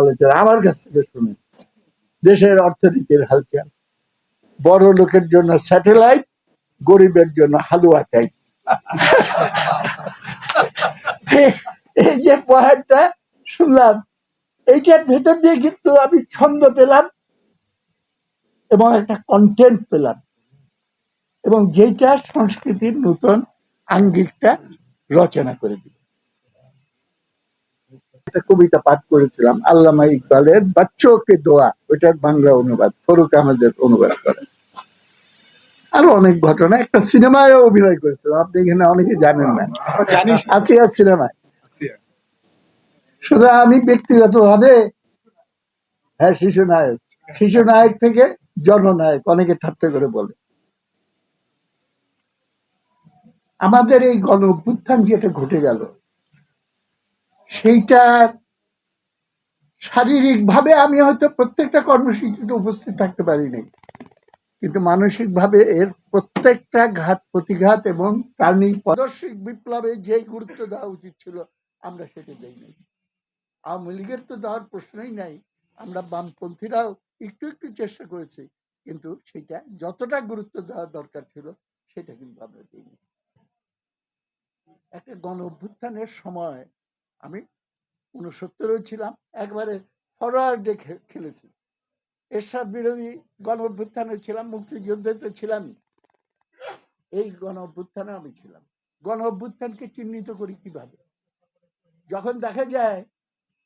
আলোচনা আমার কাছ থেকে শুনে দেশের অর্থনীতির হালচাল বড় লোকের জন্য স্যাটেলাইট, গরিবের জন্য হালুয়া এই যে পয়েন্টটা শুনলাম, এইটার ভেতর দিয়ে কিন্তু আমি ছন্দ পেলাম এবং একটা কন্টেন্ট পেলাম। এবং যেটা সংস্কৃতির নতুন আঙ্গিকটা রচনা করে দিল। একটা কবিতা পাঠ করেছিলাম, আল্লামা ইকবালের বাচ্চোকে দোয়া, ওইটার বাংলা অনুবাদ, ফরুক আহমেদের অনুবাদ করে আরও অনেক ঘটনা, একটা সিনেমায় অভিনয় করেছিলাম, আপনি এখানে অনেকে জানেন না। আসিয়া সিনেমায়। শুধু আমি ব্যক্তিগত ভাবে হ্যাঁ শিশু নায়ক। শিশু নায়ক থেকে জননায়ক, অনেকে ঠাট্টা করে বলে। আমাদের এই গণ অভ্যুত্থান যেটা ঘটে গেল? সেইটা শারীরিক ভাবে আমি হয়তো প্রত্যেকটা কর্মসূচিতে উপস্থিত থাকতে পারিনি। কিন্তু মানসিক ভাবে এর প্রত্যেকটা ঘাত, প্রতিঘাত এবং টার্নিং পদর্শিক বিপ্লবে যে গুরুত্ব দেওয়া উচিত ছিল, আমরা সেটা দেইনি। আওয়ামী লীগের তো দেওয়ার প্রশ্নই নাই। আমরা বামপন্থীরাও একটু একটু চেষ্টা করেছি, কিন্তু সেটা যতটা গুরুত্ব দেওয়া দরকার ছিল, সেটা কিন্তু আমরা দিইনি। একটা গণ অভ্যুত্থানের সময় আমি উনসত্তরেও ছিলাম, একবারে ফরওয়ার্ডে খেলেছি। এরশাদ বিরোধী গণ অভ্যুত্থানে ছিলাম মুক্তিযুদ্ধে তো ছিলামই এই গণ অভ্যুত্থানে আমি ছিলাম। গণ অভ্যুত্থানকে চিহ্নিত করি কীভাবে? যখন দেখা যায়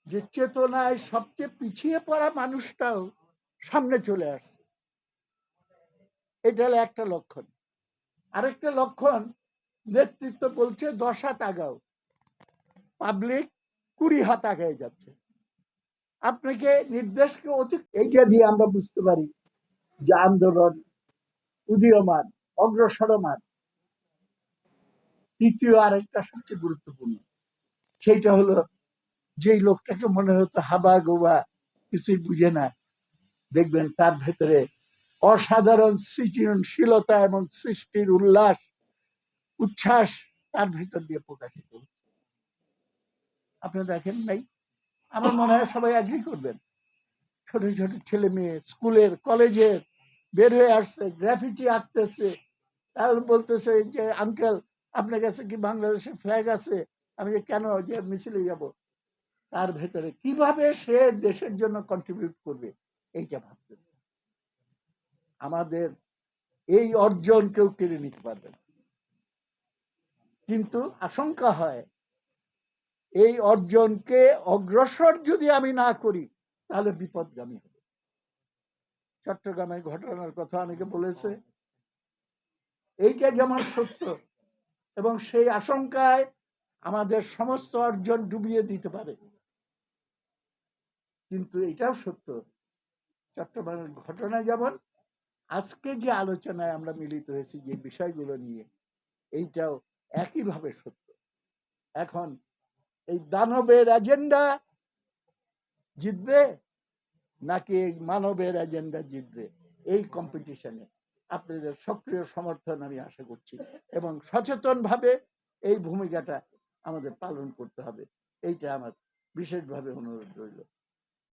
যে চেতনায় সবচেয়ে পিছিয়ে পড়া মানুষটাও সামনে চলে আসছে। এটা হলো একটা লক্ষণ। আরেকটা লক্ষণ, নেতৃত্ব বলছে দশ হাত আগাও। পাবলিক কুড়ি হাত আগায় যাচ্ছে। আপনাকে নির্দেশকে অতি এইটা দিয়ে আমরা বুঝতে পারি যে আন্দোলন উদীয়মান, অগ্রসরমান। তৃতীয় আরেকটা সবচেয়ে গুরুত্বপূর্ণ, সেইটা হলো যেই লোকটাকে মনে হতো হাবা গোবা কিছুই বুঝে না, দেখবেন তার ভেতরে অসাধারণ সৃজনশীলতা এবং সৃষ্টির উল্লাস, উচ্ছ্বাস তার ভেতর দিয়ে প্রকাশিত হচ্ছে আপনি দেখেন নাই? আমার মনে হয় সবাই অ্যাগ্রি করবেন। ছোট ছোট ছেলে মেয়ে, স্কুলের, কলেজের বের হয়ে আসছে গ্রাফিটি আঁকতেছে। তাহলে বলতেছে যে, আঙ্কেল, আপনার কাছে কি বাংলাদেশের ফ্ল্যাগ আছে? আমি যে, কেন যে মিছিলে যাব? তার ভেতরে কীভাবে সে দেশের জন্য কন্ট্রিবিউট করবে, এইটা ভাবতেছে। আমাদের এই অর্জন কেউ কেড়ে নিতে পারবে কিন্তু আশঙ্কা হয় এই অর্জনকে অগ্রসর যদি আমি না করি, তাহলে বিপদগামী হবে। চট্টগ্রামের ঘটনার কথা অনেকে বলেছে। এইটা যেমন সত্য এবং সেই আশঙ্কায় আমাদের সমস্ত অর্জন ডুবিয়ে দিতে পারে। কিন্তু এটাও সত্য, চট্টগ্রামের ঘটনা যেমন, আজকে যে আলোচনায় আমরা মিলিত হয়েছি যে বিষয়গুলো নিয়ে, এইটাও একইভাবে সত্য। এখন এই দানবের এজেন্ডা জিতবে নাকি এই মানবের এজেন্ডা জিতবে? এই কম্পিটিশনে আপনাদের সক্রিয় সমর্থন আমি আশা করছি এবং সচেতন ভাবে এই ভূমিকাটা আমাদের পালন করতে হবে। এইটা আমার বিশেষভাবে অনুরোধ রইল।